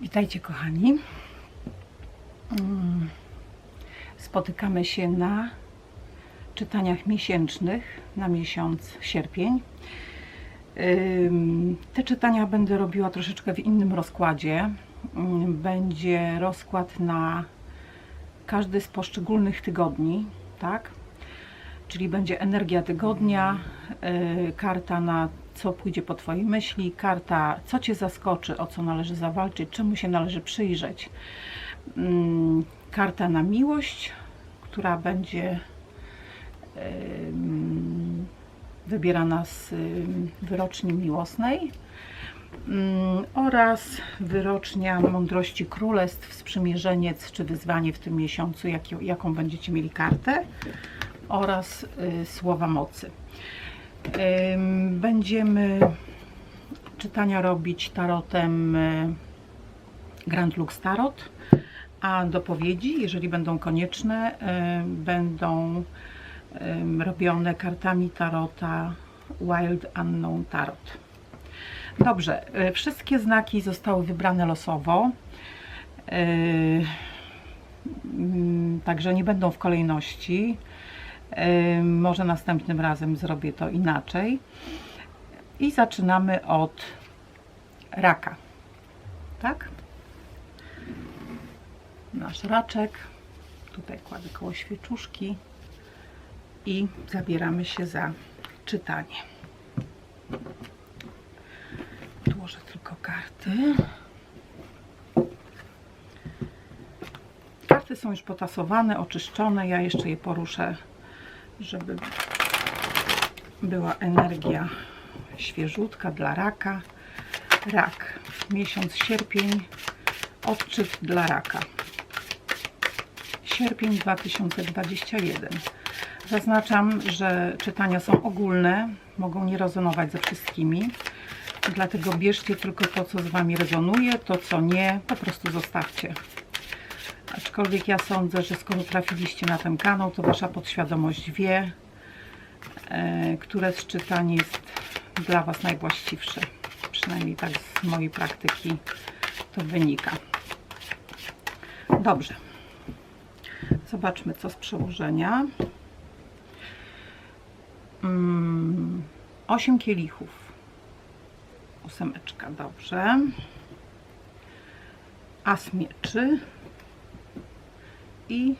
Witajcie kochani. Mm, Spotykamy się na czytaniach miesięcznych na miesiąc sierpień. Te czytania będę robiła troszeczkę w innym rozkładzie. Ym, Będzie rozkład na każdy z poszczególnych tygodni, tak? Czyli będzie energia tygodnia, yy, karta na co pójdzie po Twojej myśli, karta co Cię zaskoczy, o co należy zawalczyć, czemu się należy przyjrzeć. Ym, Karta na miłość, która będzie wybierana z wyroczni miłosnej ym, oraz wyrocznia mądrości królestw, sprzymierzeniec czy wyzwanie w tym miesiącu, jaką będziecie mieli kartę oraz y, słowa mocy. Będziemy czytania robić tarotem y, Grand Lux Tarot, a dopowiedzi, jeżeli będą konieczne, y, będą robione kartami tarota Wild Unknown Tarot. Dobrze, y, wszystkie znaki zostały wybrane losowo. Mm, Także nie będą w kolejności. Może następnym razem zrobię to inaczej. I zaczynamy od raka. Tak? Nasz raczek. Tutaj kładę koło świeczuszki. I zabieramy się za czytanie. Odłożę tylko karty. Karty są już potasowane, oczyszczone. Ja jeszcze je poruszę, żeby była energia świeżutka dla raka. Rak, miesiąc sierpień, odczyt dla raka. Sierpień 2021. Zaznaczam, że czytania są ogólne, mogą nie rezonować ze wszystkimi. Dlatego bierzcie tylko to, co z Wami rezonuje, to co nie, po prostu zostawcie. Aczkolwiek ja sądzę, że skoro trafiliście na ten kanał, to Wasza podświadomość wie, e, które z czytań jest dla Was najwłaściwsze. Przynajmniej tak z mojej praktyki to wynika. Dobrze. Zobaczmy, co z przełożenia. Mm, 8 kielichów. Ósemeczka, dobrze. As mieczy i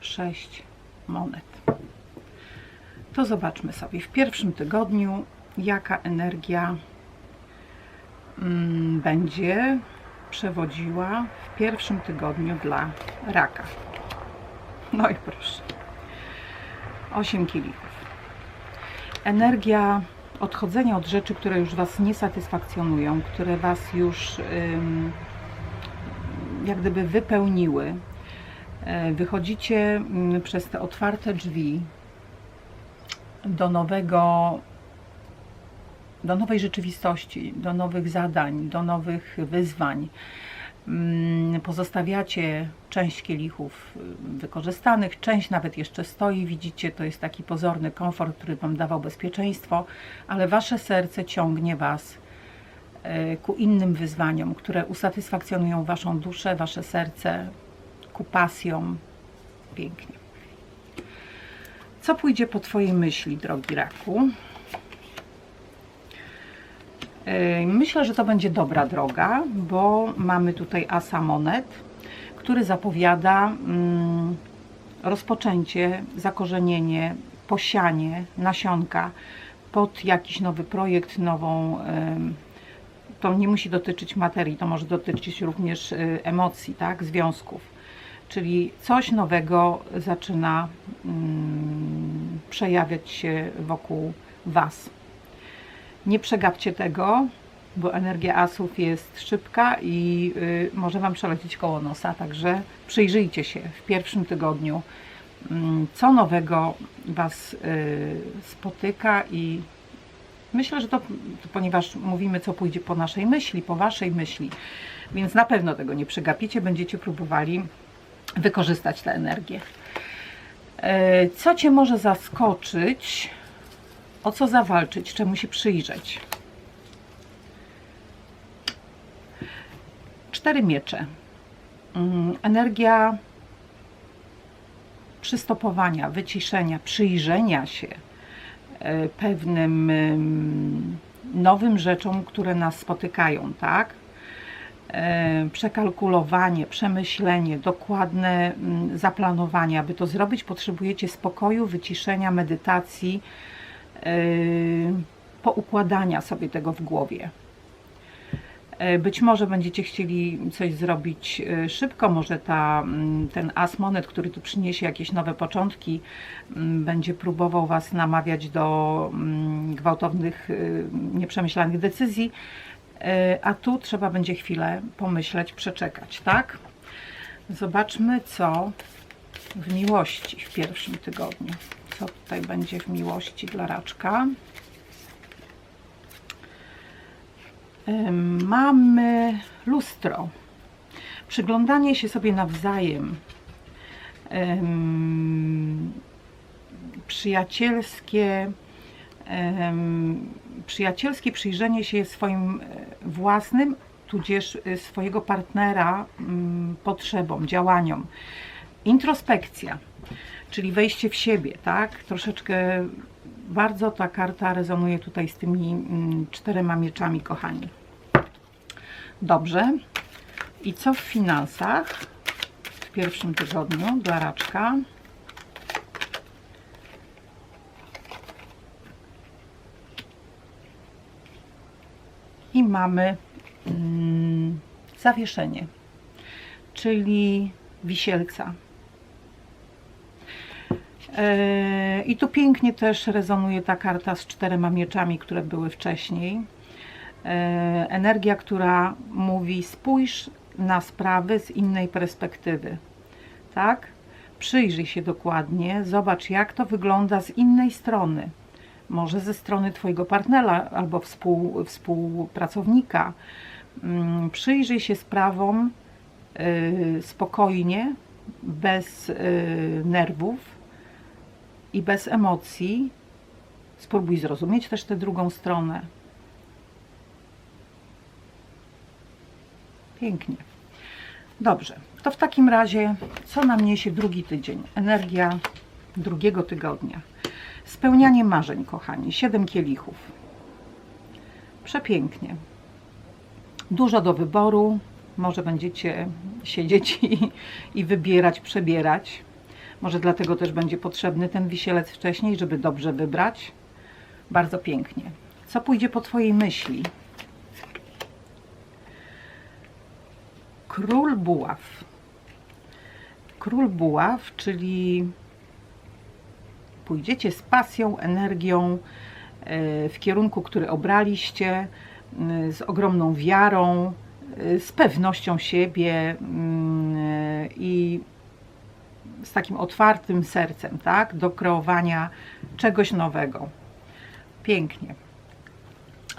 6 monet. To zobaczmy sobie w pierwszym tygodniu, jaka energia mm, będzie przewodziła w pierwszym tygodniu dla raka. No i proszę. 8 kielichów. Energia odchodzenia od rzeczy, które już Was nie satysfakcjonują, które Was już jak gdyby wypełniły. E, Wychodzicie mm, przez te otwarte drzwi do nowego, do nowej rzeczywistości, do nowych zadań, do nowych wyzwań. Mm, Pozostawiacie część kielichów y, wykorzystanych, część nawet jeszcze stoi. Widzicie, to jest taki pozorny komfort, który Wam dawał bezpieczeństwo, ale Wasze serce ciągnie Was y, ku innym wyzwaniom, które usatysfakcjonują Waszą duszę, Wasze serce, ku pasjom. Pięknie. Co pójdzie po Twojej myśli, drogi raku? Myślę, że to będzie dobra droga, bo mamy tutaj asa monet, który zapowiada mm, rozpoczęcie, zakorzenienie, posianie nasionka pod jakiś nowy projekt, nową. To nie musi dotyczyć materii, to może dotyczyć również y, emocji, tak, związków. Czyli coś nowego zaczyna mm, przejawiać się wokół Was. Nie przegapcie tego, bo energia asów jest szybka i y, może Wam przelecieć koło nosa, także przyjrzyjcie się w pierwszym tygodniu, mm, co nowego Was y, spotyka i myślę, że to, to ponieważ mówimy, co pójdzie po naszej myśli, po Waszej myśli, więc na pewno tego nie przegapicie, będziecie próbowali wykorzystać tę energię. E, Co Cię może zaskoczyć? O co zawalczyć? Czemu się przyjrzeć? Cztery miecze. Mm, Energia przystopowania, wyciszenia, przyjrzenia się e, pewnym ym, nowym rzeczom, które nas spotykają, tak? E, Przekalkulowanie, przemyślenie, dokładne mm, zaplanowanie. Aby to zrobić, potrzebujecie spokoju, wyciszenia, medytacji, yy, poukładania sobie tego w głowie. E, Być może będziecie chcieli coś zrobić e, szybko, może ta, mm, ten as monet, który tu przyniesie jakieś nowe początki, mm, będzie próbował Was namawiać do gwałtownych, nieprzemyślanych decyzji, E, a tu trzeba będzie chwilę pomyśleć, przeczekać, tak? Zobaczmy, co w miłości w pierwszym tygodniu. Co tutaj będzie w miłości dla raczka? Mamy lustro. Przyglądanie się sobie nawzajem. Przyjacielskie, przyjacielskie przyjrzenie się swoim e, własnym, tudzież e, swojego partnera mm, potrzebom, działaniom. Introspekcja, czyli wejście w siebie, tak? Troszeczkę bardzo ta karta rezonuje tutaj z tymi mm, czterema mieczami, kochani. Dobrze. I co w finansach w pierwszym tygodniu dla raczka? I mamy mm, zawieszenie, czyli wisielca. E, I tu pięknie też rezonuje ta karta z czterema mieczami, które były wcześniej. E, energia, która mówi: spójrz na sprawy z innej perspektywy. Tak? Przyjrzyj się dokładnie, zobacz, jak to wygląda z innej strony może ze strony Twojego partnera albo współ, współpracownika. Mm, Przyjrzyj się sprawom y, spokojnie, bez y, nerwów i bez emocji. Spróbuj zrozumieć też tę drugą stronę. Pięknie. Dobrze, to w takim razie, co nam niesie drugi tydzień? Energia drugiego tygodnia. Spełnianie marzeń, kochani. Siedem kielichów. Przepięknie. Dużo do wyboru. Może będziecie siedzieć i, i wybierać, przebierać. Może dlatego też będzie potrzebny ten wisielec wcześniej, żeby dobrze wybrać. Bardzo pięknie. Co pójdzie po Twojej myśli? Król buław. Król buław, czyli pójdziecie z pasją, energią e, w kierunku, który obraliście, z ogromną wiarą, e, z pewnością siebie i z takim otwartym sercem, tak, do kreowania czegoś nowego. Pięknie.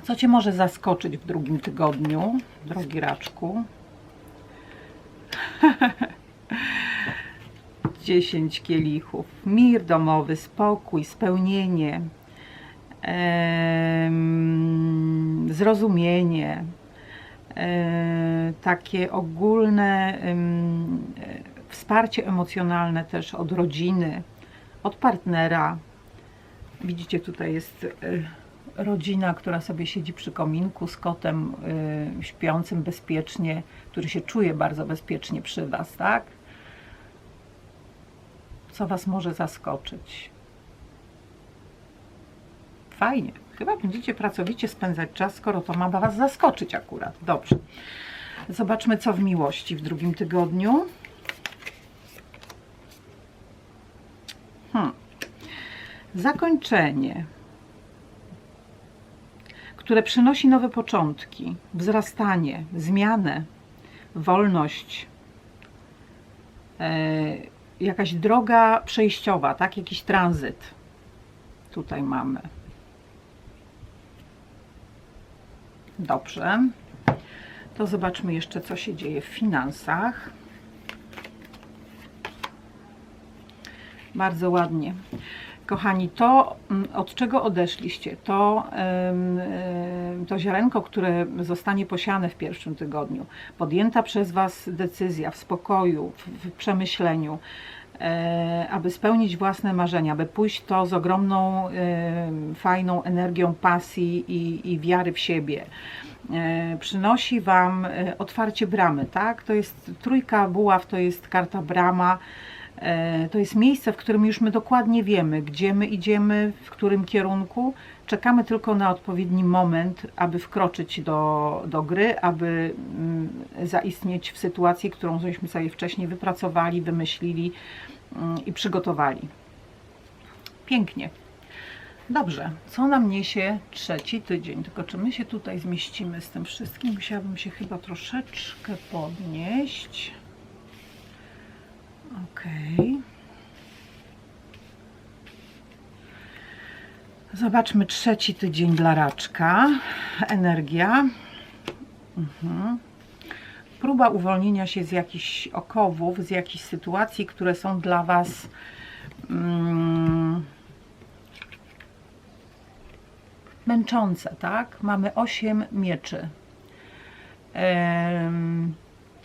Co Cię może zaskoczyć w drugim tygodniu, drogi raczku? 10 kielichów. Mir domowy, spokój, spełnienie, zrozumienie, takie ogólne wsparcie emocjonalne też od rodziny, od partnera. Widzicie, tutaj jest e, rodzina, która sobie siedzi przy kominku z kotem e, śpiącym bezpiecznie, który się czuje bardzo bezpiecznie przy Was, tak? Co Was może zaskoczyć. Fajnie. Chyba będziecie pracowicie spędzać czas, skoro to ma Was zaskoczyć akurat. Dobrze. Zobaczmy, co w miłości w drugim tygodniu. Hmm. Zakończenie, które przynosi nowe początki, wzrastanie, zmianę, wolność. Yy, jakaś droga przejściowa, tak? Jakiś tranzyt. Tutaj mamy. Dobrze. To zobaczmy jeszcze, co się dzieje w finansach. Bardzo ładnie. Kochani, to mm, od czego odeszliście, to, to ziarenko, które zostanie posiane w pierwszym tygodniu, podjęta przez Was decyzja w spokoju, w, w przemyśleniu, e, aby spełnić własne marzenia, aby pójść to z ogromną, fajną energią pasji i, i wiary w siebie. E, Przynosi Wam e, otwarcie bramy, tak? To jest trójka buław, to jest karta brama. E, To jest miejsce, w którym już my dokładnie wiemy, gdzie my idziemy, w którym kierunku. Czekamy tylko na odpowiedni moment, aby wkroczyć do, do gry, aby mm, zaistnieć w sytuacji, którą żeśmy sobie wcześniej wypracowali, wymyślili mm, i przygotowali. Pięknie. Dobrze, co nam niesie trzeci tydzień? Tylko czy my się tutaj zmieścimy z tym wszystkim? Musiałabym się chyba troszeczkę podnieść. Okej. Zobaczmy trzeci tydzień dla raczka. Energia. Mhm. Próba uwolnienia się z jakichś okowów, z jakichś sytuacji, które są dla Was mm, męczące, tak? Mamy 8 mieczy. Em,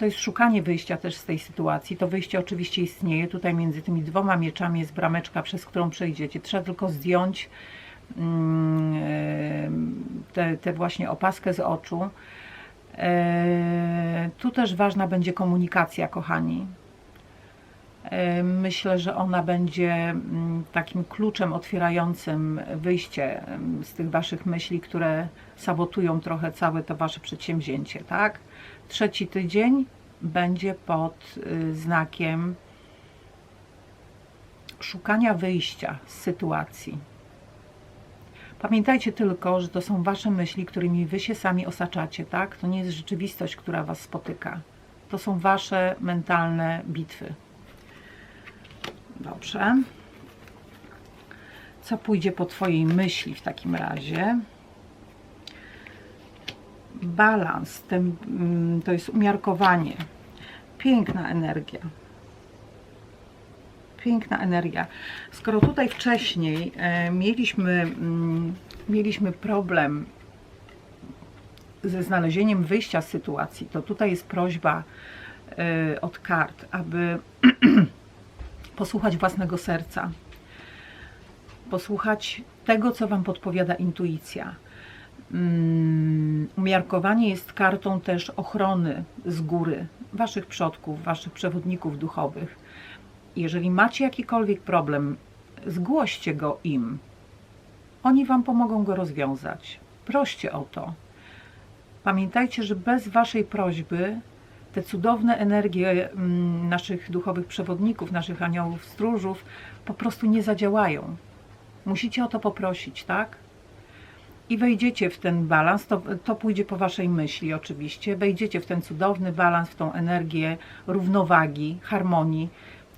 to jest szukanie wyjścia też z tej sytuacji. To wyjście oczywiście istnieje. Tutaj między tymi dwoma mieczami jest brameczka, przez którą przejdziecie. Trzeba tylko zdjąć mm, em, tę właśnie opaskę z oczu. E, Tu też ważna będzie komunikacja, kochani. E, Myślę, że ona będzie mm, takim kluczem otwierającym wyjście em, z tych waszych myśli, które sabotują trochę całe to wasze przedsięwzięcie, tak? Trzeci tydzień będzie pod y, znakiem szukania wyjścia z sytuacji. Pamiętajcie tylko, że to są wasze myśli, którymi wy się sami osaczacie, tak? To nie jest rzeczywistość, która was spotyka. To są wasze mentalne bitwy. Dobrze. Co pójdzie po Twojej myśli w takim razie? Balans, ten, mm, to jest umiarkowanie. Piękna energia. Piękna energia. Skoro tutaj wcześniej e, mieliśmy, mm, mieliśmy problem ze znalezieniem wyjścia z sytuacji, to tutaj jest prośba e, od kart, aby posłuchać własnego serca, posłuchać tego, co Wam podpowiada intuicja. Mm, Umiarkowanie jest kartą też ochrony z góry Waszych przodków, Waszych przewodników duchowych. Jeżeli macie jakikolwiek problem, zgłoście go im. Oni Wam pomogą go rozwiązać. Proście o to. Pamiętajcie, że bez Waszej prośby te cudowne energie mm, naszych duchowych przewodników, naszych aniołów, stróżów po prostu nie zadziałają. Musicie o to poprosić, tak? I wejdziecie w ten balans, to, to pójdzie po waszej myśli oczywiście, wejdziecie w ten cudowny balans, w tą energię równowagi, harmonii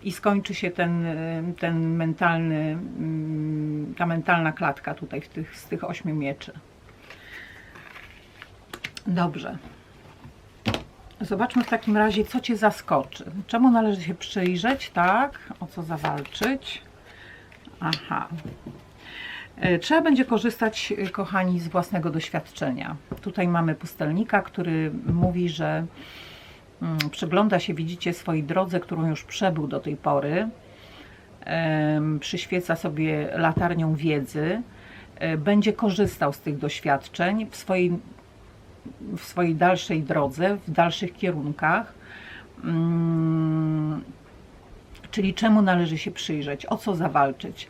i skończy się ten, y, ten mentalny, mm, ta mentalna klatka tutaj w tych, z tych ośmiu mieczy. Dobrze. Zobaczmy w takim razie, co Cię zaskoczy. Czemu należy się przyjrzeć, tak? O co zawalczyć? Aha. E, Trzeba będzie korzystać, e, kochani, z własnego doświadczenia. Tutaj mamy pustelnika, który mówi, że mm, przygląda się, widzicie, swojej drodze, którą już przebył do tej pory. Przyświeca sobie latarnią wiedzy. E, Będzie korzystał z tych doświadczeń w swojej w swojej dalszej drodze, w dalszych kierunkach. Mm, Czyli czemu należy się przyjrzeć, o co zawalczyć,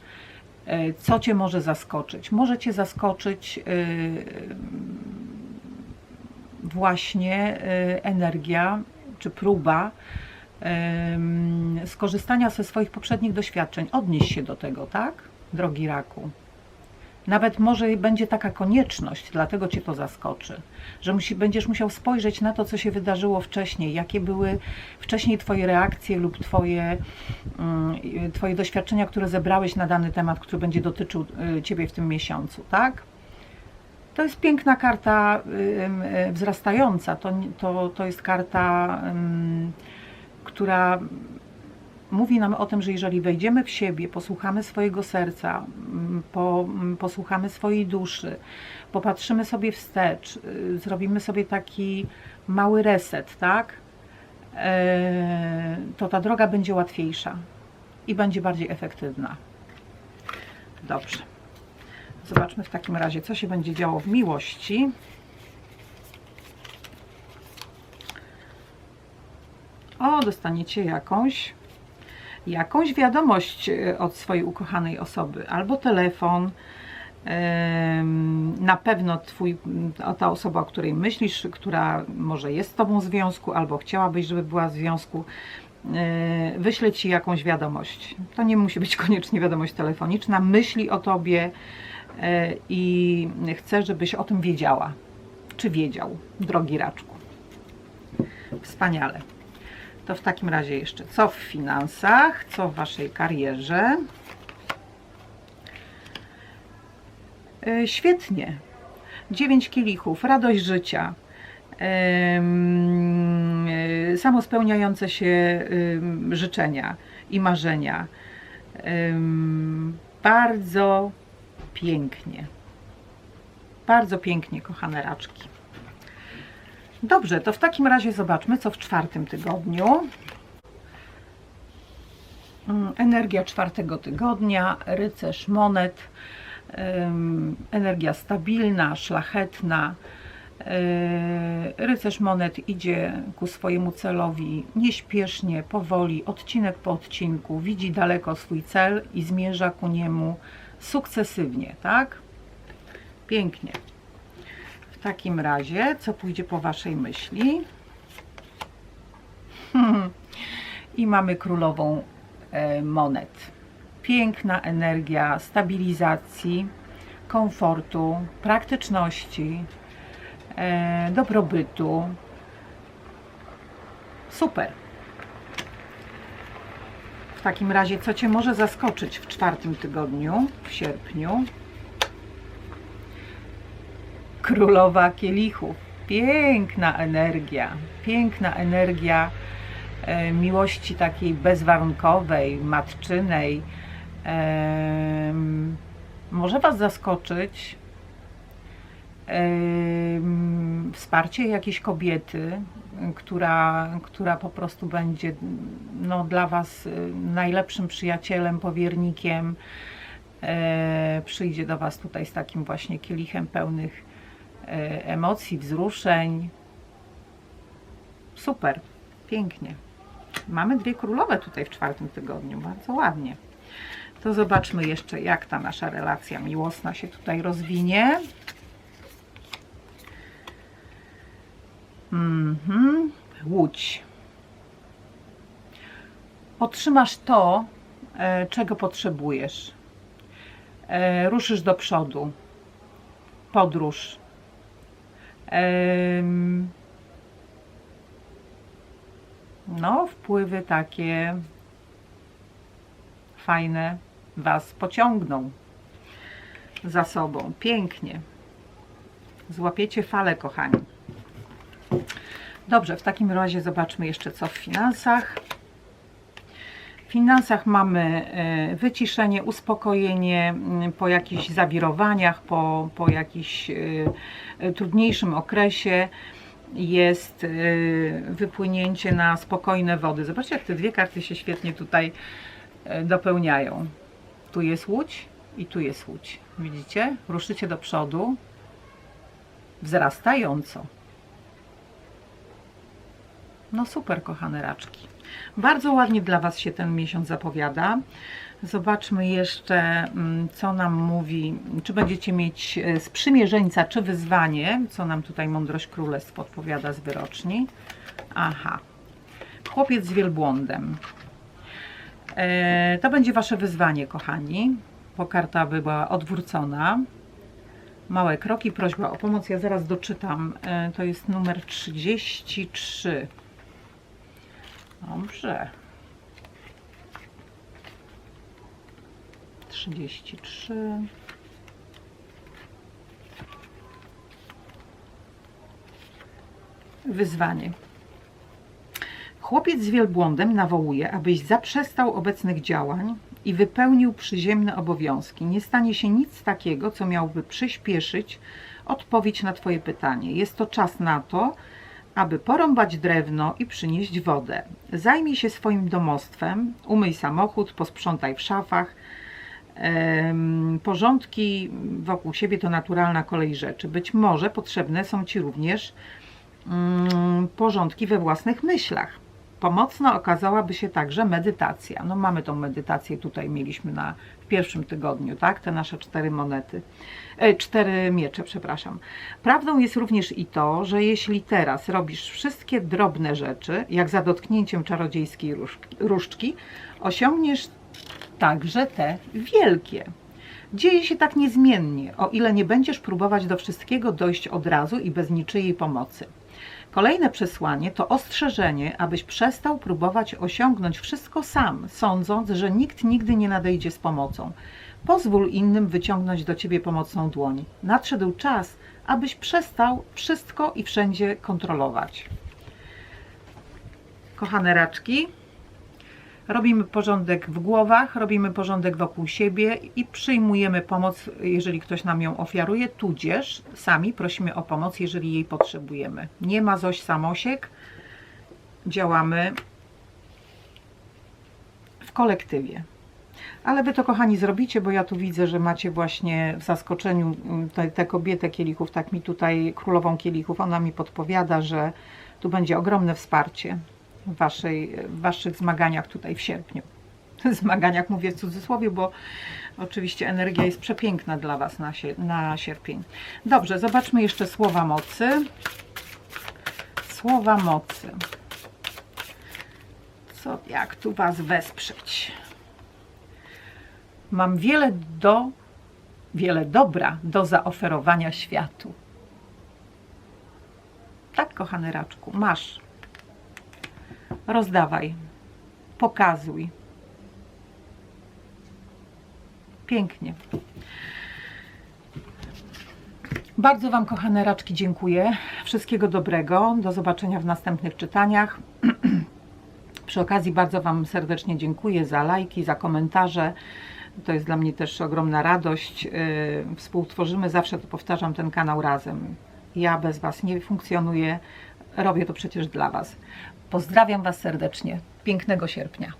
co Cię może zaskoczyć. Może Cię zaskoczyć yy, właśnie yy, energia czy próba skorzystania ze swoich poprzednich doświadczeń. Odnieś się do tego, tak, drogi raku. Nawet może będzie taka konieczność, dlatego Cię to zaskoczy, że musi, będziesz musiał spojrzeć na to, co się wydarzyło wcześniej, jakie były wcześniej Twoje reakcje lub Twoje, mm, twoje doświadczenia, które zebrałeś na dany temat, który będzie dotyczył y, Ciebie w tym miesiącu, tak? To jest piękna karta wzrastająca, to, to, to jest karta, która mówi nam o tym, że jeżeli wejdziemy w siebie, posłuchamy swojego serca, mm, po, mm, posłuchamy swojej duszy, popatrzymy sobie wstecz, y, zrobimy sobie taki mały reset, tak? E, To ta droga będzie łatwiejsza i będzie bardziej efektywna. Dobrze. Zobaczmy w takim razie, co się będzie działo w miłości. O, dostaniecie jakąś jakąś wiadomość e, od swojej ukochanej osoby, albo telefon. Na pewno twój, ta osoba, o której myślisz, która może jest z tobą w związku, albo chciałabyś, żeby była w związku, e, wyśle ci jakąś wiadomość. To nie musi być koniecznie wiadomość telefoniczna. Myśli o tobie e, i chce, żebyś o tym wiedziała. Czy wiedział, drogi raczku. Wspaniale. To w takim razie jeszcze co w finansach, co w Waszej karierze. E, Świetnie. 9 kielichów, radość życia. E, Samospełniające się em, życzenia i marzenia. Em, Bardzo pięknie. Bardzo pięknie, kochane raczki. Dobrze, to w takim razie zobaczmy, co w czwartym tygodniu. Mm, Energia czwartego tygodnia, rycerz monet, energia stabilna, szlachetna. Yy, Rycerz monet idzie ku swojemu celowi nieśpiesznie, powoli, odcinek po odcinku, widzi daleko swój cel i zmierza ku niemu sukcesywnie, tak? Pięknie. Takim razie, co pójdzie po Waszej myśli? I mamy królową e, monet. Piękna energia stabilizacji, komfortu, praktyczności, e, dobrobytu. Super. W takim razie, co Cię może zaskoczyć w czwartym tygodniu, w sierpniu? Królowa kielichów. Piękna energia, piękna energia e, miłości takiej bezwarunkowej, matczynej. Może Was zaskoczyć wsparcie jakiejś kobiety, która, która po prostu będzie no, dla Was y, najlepszym przyjacielem, powiernikiem. E, przyjdzie do Was tutaj z takim właśnie kielichem pełnych emocji, wzruszeń. Super, pięknie. Mamy dwie królowe tutaj w czwartym tygodniu, bardzo ładnie. To zobaczmy jeszcze, jak ta nasza relacja miłosna się tutaj rozwinie. Mhm. Łódź. Otrzymasz to, e, czego potrzebujesz. E, Ruszysz do przodu. Podróż. No, wpływy takie fajne Was pociągną za sobą. Pięknie. Złapiecie falę, kochani. Dobrze, w takim razie zobaczmy jeszcze co w finansach. W finansach mamy e, wyciszenie, uspokojenie m, po jakichś zawirowaniach, po, po jakimś e, e, trudniejszym okresie. Jest wypłynięcie na spokojne wody. Zobaczcie, jak te dwie karty się świetnie tutaj dopełniają. Tu jest łódź i tu jest łódź. Widzicie? Ruszycie do przodu wzrastająco. No super, kochane raczki. Bardzo ładnie dla Was się ten miesiąc zapowiada. Zobaczmy jeszcze, mm, co nam mówi, czy będziecie mieć e, sprzymierzeńca, czy wyzwanie, co nam tutaj Mądrość Królestw podpowiada z wyroczni. Aha. Chłopiec z wielbłądem. E, to będzie Wasze wyzwanie, kochani, bo karta była odwrócona. Małe kroki, prośba o pomoc. Ja zaraz doczytam. E, to jest numer 33. Dobrze. 33. Wyzwanie. Chłopiec z wielbłądem nawołuje, abyś zaprzestał obecnych działań i wypełnił przyziemne obowiązki. Nie stanie się nic takiego, co miałoby przyspieszyć odpowiedź na Twoje pytanie. Jest to czas na to, aby porąbać drewno i przynieść wodę. Zajmij się swoim domostwem, umyj samochód, posprzątaj w szafach. Porządki wokół siebie to naturalna kolej rzeczy. Być może potrzebne są Ci również mm, porządki we własnych myślach. Pomocna okazałaby się także medytacja. No mamy tą medytację tutaj, mieliśmy na pierwszym tygodniu, tak? Te nasze cztery monety, e, cztery miecze, przepraszam. Prawdą jest również i to, że jeśli teraz robisz wszystkie drobne rzeczy, jak za dotknięciem czarodziejskiej różdżki, różdżki osiągniesz także te wielkie. Dzieje się tak niezmiennie, o ile nie będziesz próbować do wszystkiego dojść od razu i bez niczyjej pomocy. Kolejne przesłanie to ostrzeżenie, abyś przestał próbować osiągnąć wszystko sam, sądząc, że nikt nigdy nie nadejdzie z pomocą. Pozwól innym wyciągnąć do ciebie pomocną dłoń. Nadszedł czas, abyś przestał wszystko i wszędzie kontrolować. Kochane raczki, robimy porządek w głowach, robimy porządek wokół siebie i przyjmujemy pomoc, jeżeli ktoś nam ją ofiaruje, tudzież sami prosimy o pomoc, jeżeli jej potrzebujemy. Nie ma Zoś samosiek, działamy w kolektywie. Ale wy to, kochani, zrobicie, bo ja tu widzę, że macie właśnie w zaskoczeniu mm, tę kobietę kielichów, tak mi tutaj królową kielichów, ona mi podpowiada, że tu będzie ogromne wsparcie waszej, waszych zmaganiach tutaj w sierpniu. Zmaganiach mówię w cudzysłowie, bo oczywiście energia jest przepiękna dla was na, sie, na sierpień. Dobrze, zobaczmy jeszcze słowa mocy. Słowa mocy. Co, jak tu was wesprzeć? Mam wiele do, wiele dobra do zaoferowania światu. Tak, kochany raczku, masz. Rozdawaj, pokazuj. Pięknie. Bardzo Wam, kochane raczki, dziękuję. Wszystkiego dobrego. Do zobaczenia w następnych czytaniach. Przy okazji bardzo Wam serdecznie dziękuję za lajki, za komentarze. To jest dla mnie też ogromna radość. Yy, Współtworzymy, zawsze to powtarzam, ten kanał razem. Ja bez Was nie funkcjonuję. Robię to przecież dla Was. Pozdrawiam Was serdecznie. Pięknego sierpnia.